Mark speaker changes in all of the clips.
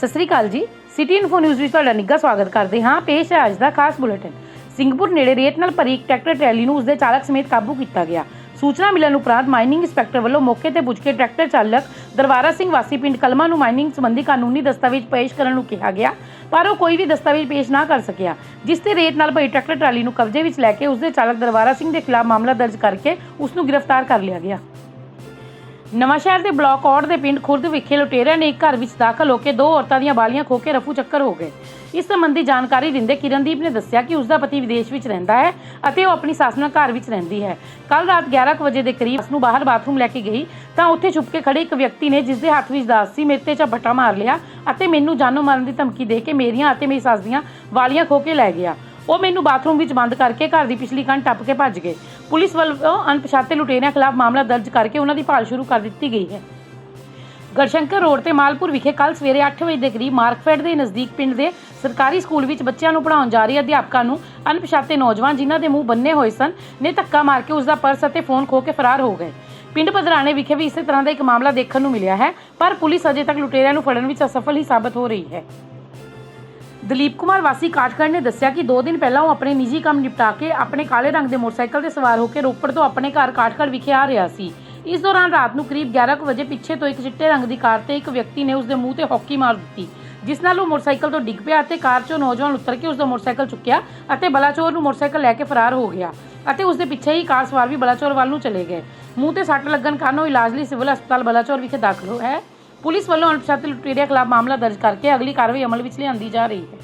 Speaker 1: ਸਤਿ ਸ੍ਰੀ ਅਕਾਲ ਜੀ। City info news ਵਿੱਚ ਤੁਹਾਡਾ ਨਿੱਘਾ ਸਵਾਗਤ ਕਰਦੇ ਹਾਂ। ਪੇਸ਼ ਹੈ ਅੱਜ ਦਾ ਖਾਸ ਬੁਲੇਟਿਨ। ਸਿੰਘਪੁਰ ਨੇੜੇ ਰੇਤ ਨਾਲ ਭਰੀ ਇੱਕ ਟਰੈਕਟਰ ਟਰੈਲੀ ਨੂੰ ਉਸਦੇ ਚਾਲਕ ਸਮੇਤ ਕਾਬੂ ਕੀਤਾ ਗਿਆ। ਸੂਚਨਾ ਮਿਲਣ ਉਪਰੰਤ ਮਾਈਨਿੰਗ ਇੰਸਪੈਕਟਰ ਵੱਲੋਂ ਮੌਕੇ ਤੇ ਪੁੱਜ ਕੇ ਟਰੈਕਟਰ ਚਾਲਕ ਦਰਬਾਰਾ ਸਿੰਘ ਵਾਸੀ ਪਿੰਡ ਕਲਮਾ ਨੂੰ ਮਾਈਨਿੰਗ ਸੰਬੰਧੀ ਕਾਨੂੰਨੀ ਦਸਤਾਵੇਜ਼ ਪੇਸ਼ ਕਰਨ ਨੂੰ ਕਿਹਾ ਗਿਆ, ਪਰ ਉਹ ਕੋਈ ਵੀ ਦਸਤਾਵੇਜ਼ ਪੇਸ਼ ਨਾ ਕਰ ਸਕਿਆ, ਜਿਸ ਤੇ ਰੇਤ ਨਾਲ ਭਰੀ ਟਰੈਕਟਰ ਟਰਾਲੀ ਨੂੰ ਕਬਜ਼ੇ ਵਿੱਚ ਲੈ ਕੇ ਉਸਦੇ ਚਾਲਕ ਦਰਬਾਰਾ ਸਿੰਘ ਦੇ ਖਿਲਾਫ ਮਾਮਲਾ ਦਰਜ ਕਰਕੇ ਉਸ ਨੂੰ ਗ੍ਰਿਫਤਾਰ ਕਰ ਲਿਆ ਗਿਆ। ਨਵਾਂਸ਼ਹਿਰ ਦੇ ਬਲਾਕ ਔੜ ਦੇ ਪਿੰਡ ਖੁਰਦ ਵਿਖੇ ਲੁਟੇਰਿਆਂ ਨੇ ਇੱਕ ਘਰ ਵਿੱਚ ਦਾਖਲ ਹੋ ਕੇ ਦੋ ਔਰਤਾਂ ਦੀਆਂ ਬਾਲੀਆਂ ਖੋਹ ਕੇ ਰਫੂ ਚੱਕਰ ਹੋ ਗਏ। ਇਸ ਸੰਬੰਧੀ ਜਾਣਕਾਰੀ ਦਿੰਦੇ ਕਿਰਨਦੀਪ ਨੇ ਦੱਸਿਆ ਕਿ ਉਸ ਦਾ ਪਤੀ ਵਿਦੇਸ਼ ਵਿੱਚ ਰਹਿੰਦਾ ਹੈ ਅਤੇ ਉਹ ਆਪਣੀ ਸੱਸ ਨਾਲ ਘਰ ਵਿੱਚ ਰਹਿੰਦੀ ਹੈ। ਕੱਲ ਰਾਤ 11 ਕੁ ਵਜੇ ਦੇ ਕਰੀਬ ਉਸ ਨੂੰ ਬਾਹਰ ਬਾਥਰੂਮ ਲੈ ਕੇ ਗਈ ਤਾਂ ਉੱਥੇ ਛੁਪ ਕੇ ਖੜੇ ਇੱਕ ਵਿਅਕਤੀ ਨੇ ਜਿਸ ਦੇ ਹੱਥ ਵਿੱਚ ਦਾਸ ਸੀ, ਮੇਰੇ ਤੇ ਝਪੱਟਾ ਮਾਰ ਲਿਆ ਅਤੇ ਮੈਨੂੰ ਜਾਨੋਂ ਮਾਰਨ ਦੀ ਧਮਕੀ ਦੇ ਕੇ ਮੇਰੀਆਂ ਅਤੇ ਮੇਰੀ ਸੱਸ ਦੀਆਂ ਵਾਲੀਆਂ ਖੋਹ ਕੇ ਲੈ ਗਿਆ। ਉਹ ਮੈਨੂੰ ਬਾਥਰੂਮ ਵਿੱਚ ਬੰਦ ਕਰਕੇ ਘਰ ਦੀ ਪਿਛਲੀ ਕੰਧ ਟੱਪ ਕੇ ਭੱਜ ਗਏ। ਪੁਲਿਸ ਵੱਲੋਂ ਅਣਪਛਾਤੇ ਲੁਟੇਰਿਆਂ ਖਿਲਾਫ ਮਾਮਲਾ ਦਰਜ ਕਰਕੇ ਉਹਨਾਂ ਦੀ ਭਾਲ ਸ਼ੁਰੂ ਕਰ ਦਿੱਤੀ ਗਈ ਹੈ। ਗੜਸ਼ੰਕਰ ਰੋਡ ਤੇ ਮਾਲਪੁਰ ਵਿਖੇ ਕੱਲ ਸਵੇਰੇ 8 ਵਜੇ ਦੇ ਕਰੀਬ ਮਾਰਕਫੈਡ ਦੇ ਨਜ਼ਦੀਕ ਪਿੰਡ ਦੇ ਸਰਕਾਰੀ ਸਕੂਲ ਵਿੱਚ ਬੱਚਿਆਂ ਨੂੰ ਪੜ੍ਹਾਉਣ ਜਾ ਰਹੀ ਅਧਿਆਪਕਾਂ ਨੂੰ ਅਣਪਛਾਤੇ ਨੌਜਵਾਨ ਜਿਨ੍ਹਾਂ ਦੇ ਮੂੰਹ ਬੰਨੇ ਹੋਏ ਸਨ, ਨੇ ਧੱਕਾ ਮਾਰ ਕੇ ਉਸ ਦਾ ਪਰਸ ਅਤੇ ਫੋਨ ਖੋ ਕੇ ਫਰਾਰ ਹੋ ਗਏ। ਪਿੰਡ ਪਧਰਾਣੇ ਵਿਖੇ ਵੀ ਇਸੇ ਤਰ੍ਹਾਂ ਦਾ ਇੱਕ ਮਾਮਲਾ ਦੇਖਣ ਨੂੰ ਮਿਲਿਆ ਹੈ, ਪਰ ਪੁਲਿਸ ਅਜੇ ਤੱਕ ਲੁਟੇਰਿਆਂ ਨੂੰ ਫੜਨ ਵਿੱਚ ਅਸਫਲ ਹੀ ਸਾਬਤ ਹੋ ਰਹੀ ਹੈ। ਦਲੀਪ ਕੁਮਾਰ ਵਾਸੀ ਕਾਠਗੜ੍ਹ ਨੇ ਦੱਸਿਆ ਕਿ 2 ਦਿਨ ਪਹਿਲਾਂ ਉਹ ਆਪਣੇ ਨਿੱਜੀ ਕੰਮ ਨਿਪਟਾ ਕੇ ਆਪਣੇ ਕਾਲੇ ਰੰਗ ਦੇ ਮੋਟਰਸਾਈਕਲ ਤੇ ਸਵਾਰ ਹੋ ਕੇ ਰੋਪੜ ਤੋਂ ਆਪਣੇ ਘਰ ਕਾਠਗੜ੍ਹ ਵਿਖੇ ਆ ਰਿਹਾ ਸੀ। ਇਸ ਦੌਰਾਨ ਰਾਤ ਨੂੰ ਕਰੀਬ 11 ਵਜੇ ਪਿੱਛੇ ਤੋਂ ਇੱਕ ਚਿੱਟੇ ਰੰਗ ਦੀ ਕਾਰ ਤੇ ਇੱਕ ਵਿਅਕਤੀ ਨੇ ਉਸ ਦੇ ਮੂੰਹ ਤੇ ਹੌਕੀ ਮਾਰ ਦਿੱਤੀ, ਜਿਸ ਨਾਲ ਉਹ ਮੋਟਰਸਾਈਕਲ ਤੋਂ ਡਿੱਗ ਪਿਆ ਅਤੇ ਕਾਰ 'ਚੋਂ ਨੌਜਵਾਨ ਉਤਰ ਕੇ ਉਸ ਦਾ ਮੋਟਰਸਾਈਕਲ ਚੁੱਕਿਆ ਅਤੇ ਬਲਾਚੌਰ ਨੂੰ ਮੋਟਰਸਾਈਕਲ ਲੈ ਕੇ ਫਰਾਰ ਹੋ ਗਿਆ ਅਤੇ ਉਸ ਦੇ ਪਿੱਛੇ ਹੀ ਕਾਰ ਸਵਾਰ ਵੀ ਬਲਾਚੌਰ ਵੱਲ ਨੂੰ ਚਲੇ ਗਏ। ਮੂੰਹ ਤੇ ਸੱਟ ਲੱਗਣ ਕਾਰਨ ਉਹ ਇਲਾਜ ਲਈ ਸਿਵਲ ਹਸਪਤਾਲ ਬਲਾਚੌਰ ਵਿਖੇ ਦਾਖਲ ਹੋ ਹੈ। ਪੁਲਿਸ ਵੱਲੋਂ ਅਣਪਛਾਤੇ ਲੁਟੇਰਿਆਂ ਖਿਲਾਫ ਮਾਮਲਾ ਦਰਜ ਕਰਕੇ ਅਗਲੀ ਕਾਰਵਾਈ ਅਮਲ ਵਿੱਚ ਲਿਆਂਦੀ ਜਾ ਰਹੀ ਹੈ।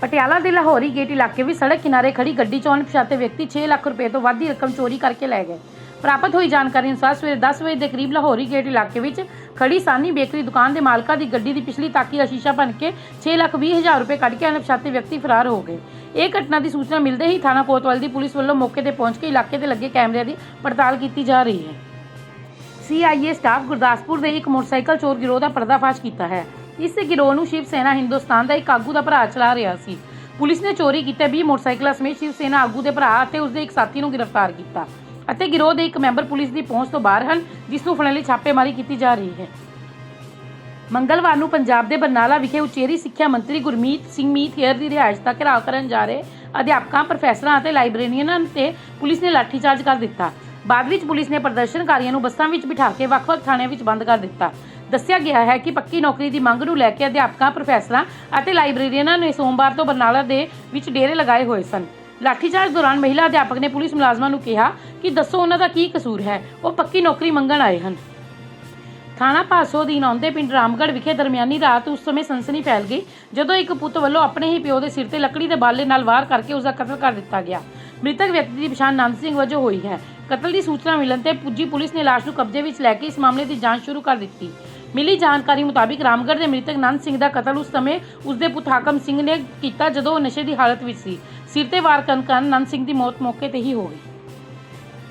Speaker 1: ਪਟਿਆਲਾ ਦੇ ਲਾਹੌਰੀ ਗੇਟ ਇਲਾਕੇ ਵਿੱਚ ਸੜਕ ਕਿਨਾਰੇ ਖੜੀ ਗੱਡੀ ਚੋਂ ਅਣਪਛਾਤੇ ਵਿਅਕਤੀ 6 ਲੱਖ ਰੁਪਏ ਤੋਂ ਵੱਧ ਦੀ ਰਕਮ ਚੋਰੀ ਕਰਕੇ ਲੈ ਗਏ। ਪ੍ਰਾਪਤ ਹੋਈ ਜਾਣਕਾਰੀ ਅਨੁਸਾਰ ਸਵੇਰੇ 10 ਵਜੇ ਦੇ ਕਰੀਬ ਲਾਹੌਰੀ ਗੇਟ ਇਲਾਕੇ ਵਿੱਚ ਖੜੀ ਸਾਨੀ ਬੇਕਰੀ ਦੁਕਾਨ ਦੇ ਮਾਲਕਾਂ ਦੀ ਗੱਡੀ ਦੀ ਪਿਛਲੀ ਤਾਕੀ ਦਾ ਸ਼ੀਸ਼ਾ ਭੰਨ ਕੇ 6 ਲੱਖ 20 ਹਜ਼ਾਰ ਰੁਪਏ ਕੱਢ ਕੇ ਅਣਪਛਾਤੇ ਵਿਅਕਤੀ ਫਰਾਰ ਹੋ ਗਏ। ਇਹ ਘਟਨਾ ਦੀ ਸੂਚਨਾ ਮਿਲਦੇ ਹੀ ਥਾਣਾ ਕੋਤਵਾਲ ਦੀ ਪੁਲਿਸ ਵੱਲੋਂ ਮੌਕੇ ਤੇ ਪਹੁੰਚ ਕੇ ਇਲਾਕੇ ਤੇ ਲੱਗੇ ਕੈਮਰਿਆਂ ਦੀ ਪੜਤਾਲ ਕੀਤੀ ਜਾ ਰਹੀ ਹੈ। ਸੀਆਈਏ ਸਟਾਫ ਗੁਰਦਾਸਪੁਰ ਦੇ ਇੱਕ ਮੋਟਰਸਾਈਕਲ ਚੋਰ ਗਿਰੋਹ ਦਾ ਪਰਦਾਫਾਸ਼ ਕੀਤਾ ਹੈ। ਇਸ ਗਿਰੋਹ ਨੂੰ ਸ਼ਿਵ ਸੈਨਾ ਹਿੰਦੁਸਤਾਨ ਦਾ ਇੱਕ ਆਗੂ ਦਾ ਭਰਾ ਚਲਾ ਰਿਹਾ ਸੀ। ਪੁਲਿਸ ਨੇ ਚੋਰੀ ਕੀਤੇ 20 ਮੋਟਰਸਾਈਕਲਾਂ ਸਮੇਤ ਸ਼ਿਵ ਸੈਨਾ ਆਗੂ ਦੇ ਭਰਾ ਅਤੇ ਉਸ ਦੇ ਇੱਕ ਸਾਥੀ ਨੂੰ ਗ੍ਰਿਫਤਾਰ ਕੀਤਾ ਅਤੇ ਗਿਰੋਹ ਦੇ ਇੱਕ ਮੈਂਬਰ ਪੁਲਿਸ ਦੀ ਪਹੁੰਚ ਤੋਂ ਬਾਹਰ ਹਨ, ਜਿਸ ਨੂੰ ਫੜਨ ਲਈ ਛਾਪੇਮਾਰੀ ਕੀਤੀ ਜਾ ਰਹੀ ਹੈ। ਮੰਗਲਵਾਰ ਨੂੰ ਪੰਜਾਬ ਦੇ ਬਰਨਾਲਾ ਵਿਖੇ ਉਚੇਰੀ ਸਿੱਖਿਆ ਮੰਤਰੀ ਗੁਰਮੀਤ ਸਿੰਘ ਮੀਤ ਦੀ ਰਿਹਾਇਸ਼ ਦਾ ਘਿਰਾਓ ਕਰਨ ਜਾ ਰਹੇ ਅਧਿਆਪਕਾਂ, ਪ੍ਰੋਫੈਸਰਾਂ ਅਤੇ ਲਾਇਬ੍ਰੇਰੀਅਨਾਂ ਤੇ ਪੁਲਿਸ ਨੇ ਲਾਠੀਚਾਰਜ ਕਰ ਦਿੱਤਾ। ਬਾਅਦ ਵਿੱਚ ਪੁਲਿਸ ਨੇ ਪ੍ਰਦਰਸ਼ਨਕਾਰੀਆਂ ਨੂੰ ਬੱਸਾਂ ਵਿੱਚ ਬਿਠਾ ਕੇ ਵੱਖ-ਵੱਖ ਥਾਣਿਆਂ ਵਿੱਚ ਬੰਦ ਕਰ ਦਿੱਤਾ। ਦੱਸਿਆ ਗਿਆ ਹੈ ਕਿ ਪੱਕੀ ਨੌਕਰੀ ਦੀ ਮੰਗ ਨੂੰ ਲੈ ਕੇ ਅਧਿਆਪਕਾਂ, ਪ੍ਰੋਫੈਸਰਾਂ ਅਤੇ ਲਾਇਬ੍ਰੇਰੀਅਨਾਂ ਨੇ ਸੋਮਵਾਰ ਤੋਂ ਬਰਨਾਲਾ ਦੇ ਵਿੱਚ ਡੇਰੇ ਲਗਾਏ ਹੋਏ ਸਨ। ਲਾਠੀਚਾਰਜ ਦੌਰਾਨ ਮਹਿਲਾ ਅਧਿਆਪਕ ਨੇ ਪੁਲਿਸ ਮੁਲਾਜ਼ਮਾਂ ਨੂੰ ਕਿਹਾ ਕਿ ਦੱਸੋ ਉਹਨਾਂ ਦਾ ਕੀ ਕਸੂਰ ਹੈ, ਉਹ ਪੱਕੀ ਨੌਕਰੀ ਮੰਗਣ ਆਏ ਹਨ। ਥਾਣਾ ਪਾਸੋ ਦੀ ਆਉਂਦੇ ਪਿੰਡ ਰਾਮਗੜ ਵਿਖੇ ਦਰਮਿਆਨੀ ਰਾਤ ਉਸ ਸਮੇਂ ਸਨਸਨੀ ਫੈਲ ਗਈ, ਜਦੋਂ ਇੱਕ ਪੁੱਤ ਵੱਲੋਂ ਆਪਣੇ ਹੀ ਪਿਓ ਦੇ ਸਿਰ ਤੇ ਲੱਕੜੀ ਦੇ ਬਾਲੇ ਨਾਲ ਵਾਰ ਕਰਕੇ ਉਸ ਦਾ ਕਤਲ ਕਰ ਦਿੱਤਾ ਗਿਆ। ਮ੍ਰਿਤਕ ਵਿਅਕਤੀ ਦੀ ਪਛਾਣ ਨੰਦ ਸਿੰਘ ਵਜੋਂ ਹੋਈ ਹੈ। ਕਤਲ ਦੀ ਸੂਚਨਾ ਮਿਲਣ ਤੇ ਪੁੱਜੀ ਪੁਲਿਸ ਨੇ ਲਾਸ਼ ਨੂੰ ਕਬਜ਼ੇ ਵਿੱਚ ਲੈ ਕੇ ਇਸ ਮਾਮਲੇ ਦੀ ਜਾਂਚ ਸ਼ੁਰੂ ਕਰ ਦਿੱਤੀ। ਮਿਲੀ ਜਾਣਕਾਰੀ ਮੁਤਾਬਿਕ ਰਾਮਗੜ੍ਹ ਦੇ ਮ੍ਰਿਤਕ ਨੰਦ ਸਿੰਘ ਦਾ ਕਤਲ ਉਸ ਸਮੇਂ ਉਸ ਪੁੱਤ ਹਾਕਮ ਸਿੰਘ ਨੇ ਕੀਤਾ ਜਦੋਂ ਉਹ ਨਸ਼ੇ ਦੀ ਹਾਲਤ ਵਿੱਚ ਸੀ। ਸਿਰ ਤੇ ਵਾਰ ਕਰਨ ਕਾਰਨ ਨੰਦ ਸਿੰਘ ਦੀ ਮੌਤ ਮੌਕੇ ਤੇ ਹੀ ਹੋ ਗਈ।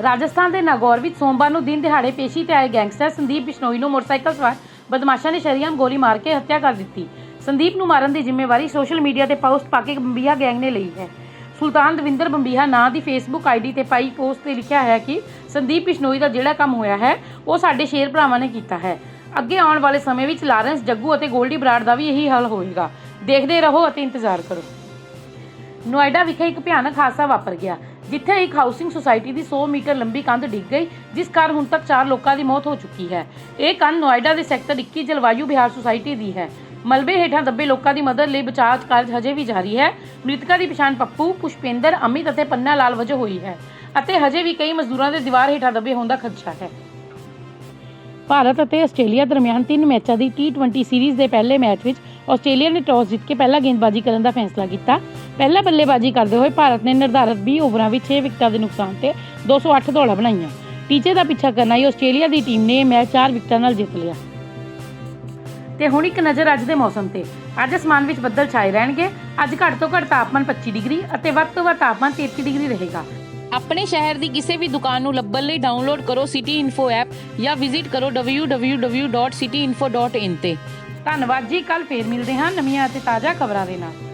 Speaker 1: ਰਾਜਸਥਾਨ ਦੇ ਨਾਗੌਰ ਵਿੱਚ ਸੋਮਵਾਰ ਨੂੰ ਦਿਨ ਦਿਹਾੜੇ ਪੇਸ਼ੀ ਤੇ ਆਏ ਗੈਂਗਸਟਰ ਸੰਦੀਪ ਬਿਸ਼ਨੋਈ ਨੂੰ ਮੋਟਰਸਾਈਕਲ ਸਵਾਰ ਬਦਮਾਸ਼ਾਂ ਨੇ ਸ਼ਰੀਆਮ ਗੋਲੀ ਮਾਰ ਕੇ ਹੱਤਿਆ ਕਰ ਦਿੱਤੀ। ਸੰਦੀਪ ਨੂੰ ਮਾਰਨ ਦੀ ਜ਼ਿੰਮੇਵਾਰੀ ਸੋਸ਼ਲ ਮੀਡੀਆ ਤੇ ਪੋਸਟ ਪਾ ਕੇ ਬੰਬੀਹਾ ਗੈਂਗ ਨੇ ਲਈ ਹੈ। ਸੁਲਤਾਨ ਦਵਿੰਦਰ ਬੰਬੀਹਾ ਨਾਂ ਦੀ ਫੇਸਬੁੱਕ ਆਈਡੀ ਤੇ ਪਾਈ ਪੋਸਟ ਤੇ ਲਿਖਿਆ ਹੈ ਕਿ ਸੰਦੀਪ ਬਿਸ਼ਨੋਈ ਦਾ ਜਿਹੜਾ ਕੰਮ ਹੋਇਆ ਹੈ, ਉਹ ਸਾਡੇ ਸ਼ੇਰ ਭਰਾਵਾਂ ਨੇ ਕੀਤਾ ਹੈ। ਅੱਗੇ ਆਉਣ ਵਾਲੇ ਸਮੇਂ ਵਿੱਚ ਲਾਰੈਂਸ, ਜੱਗੂ ਅਤੇ ਗੋਲਡੀ ਬਰਾੜ ਦਾ ਵੀ ਇਹੀ ਹਾਲ ਹੋਏਗਾ। ਦੇਖਦੇ ਰਹੋ ਅਤੇ ਇੰਤਜ਼ਾਰ ਕਰੋ। ਨੋਇਡਾ ਵਿਖੇ ਇੱਕ ਭਿਆਨਕ ਹਾਦਸਾ ਵਾਪਰ ਗਿਆ, ਜਿੱਥੇ ਇੱਕ ਹਾਊਸਿੰਗ ਸੁਸਾਇਟੀ ਦੀ 100 ਮੀਟਰ ਲੰਬੀ ਕੰਧ ਡਿੱਗ ਗਈ, ਜਿਸ ਕਾਰਨ ਹੁਣ ਤੱਕ 4 ਲੋਕਾਂ ਦੀ ਮੌਤ ਹੋ ਚੁੱਕੀ ਹੈ। ਇਹ ਕੰਧ ਨੋਇਡਾ ਦੇ ਸੈਕਟਰ 21 ਜਲਵਾਯੂ ਬਿਹਾਰ ਸੁਸਾਇਟੀ ਦੀ ਹੈ। ਮਲਬੇ ਹੇਠਾਂ ਦੱਬੇ ਲੋਕਾਂ ਦੀ ਮਦਦ ਲਈ ਬਚਾਅ ਕਾਰਜ ਹਜੇ ਵੀ ਜਾਰੀ ਹੈ। ਮ੍ਰਿਤਕਾਂ ਦੀ ਪਛਾਣ ਪੱਪੂ, ਪੁਸ਼ਪਿੰਦਰ, ਅਮਿਤ ਅਤੇ ਪੰਨਾ ਲਾਲ ਵਜੋਂ ਹੋਈ ਹੈ ਅਤੇ ਹਜੇ ਵੀ ਕਈ ਮਜ਼ਦੂਰਾਂ ਦੇ ਦੀਵਾਰ ਹੇਠਾਂ ਦੱਬੇ ਹੋਣ ਦਾ ਖਦਸ਼ਾ ਹੈ। ਭਾਰਤ ਅਤੇ ਆਸਟ੍ਰੇਲੀਆ ਦਰਮਿਆਨ ਤਿੰਨ ਮੈਚਾਂ ਦੀ T20 ਸੀਰੀਜ਼ ਦੇ ਪਹਿਲੇ ਮੈਚ ਵਿੱਚ ਆਸਟ੍ਰੇਲੀਆ ਨੇ ਟਾਸ ਜਿੱਤ ਕੇ ਪਹਿਲਾ ਗੇਂਦਬਾਜ਼ੀ ਕਰਨ ਦਾ ਫੈਸਲਾ ਕੀਤਾ। ਪਹਿਲਾ ਬੱਲੇਬਾਜ਼ੀ ਕਰਦੇ ਹੋਏ ਭਾਰਤ ਨੇ ਨਿਰਧਾਰਤ 20 ਓਵਰਾਂ ਵਿੱਚ 6 ਵਿਕਟਾਂ ਦੇ ਨੁਕਸਾਨ ਤੇ 208 ਦੌੜਾਂ ਬਣਾਈਆਂ। ਟੀਚੇ ਦਾ ਪਿੱਛਾ ਕਰਨ ਆਈ ਆਸਟ੍ਰੇਲੀਆ ਦੀ ਟੀਮ ਨੇ ਇਹ ਮੈਚ 4 ਵਿਕਟਾਂ ਨਾਲ ਜਿੱਤ ਲਿਆ। ਤੇ ਹੁਣ ਇੱਕ ਨਜ਼ਰ ਅੱਜ ਦੇ ਮੌਸਮ ਤੇ। ਅੱਜ ਅਸਮਾਨ ਵਿੱਚ ਬੱਦਲ ਛਾਏ ਰਹਿਣਗੇ। ਅੱਜ ਘੱਟ ਤੋਂ ਘੱਟ ਤਾਪਮਾਨ 25 ਡਿਗਰੀ ਅਤੇ ਵੱਧ ਤੋਂ ਵੱਧ ਤਾਪਮਾਨ 33 ਡਿਗਰੀ ਰਹੇਗਾ।
Speaker 2: ਆਪਣੇ ਸ਼ਹਿਰ ਦੀ ਕਿਸੇ ਵੀ ਦੁਕਾਨ ਨੂੰ ਲੱਭਣ ਲਈ ਡਾਊਨਲੋਡ ਕਰੋ ਸਿਟੀ ਇਨਫੋ ਐਪ ਜਾਂ ਵਿਜ਼ਿਟ ਕਰੋ www.cityinfo.in ਤੇ।
Speaker 1: ਧੰਨਵਾਦ ਜੀ ਕੱਲ ਫੇਰ ਮਿਲਦੇ ਹਾਂ ਨਵੀਆਂ ਅਤੇ ਤਾਜ਼ਾ ਖਬਰਾਂ ਦੇ ਨਾਲ।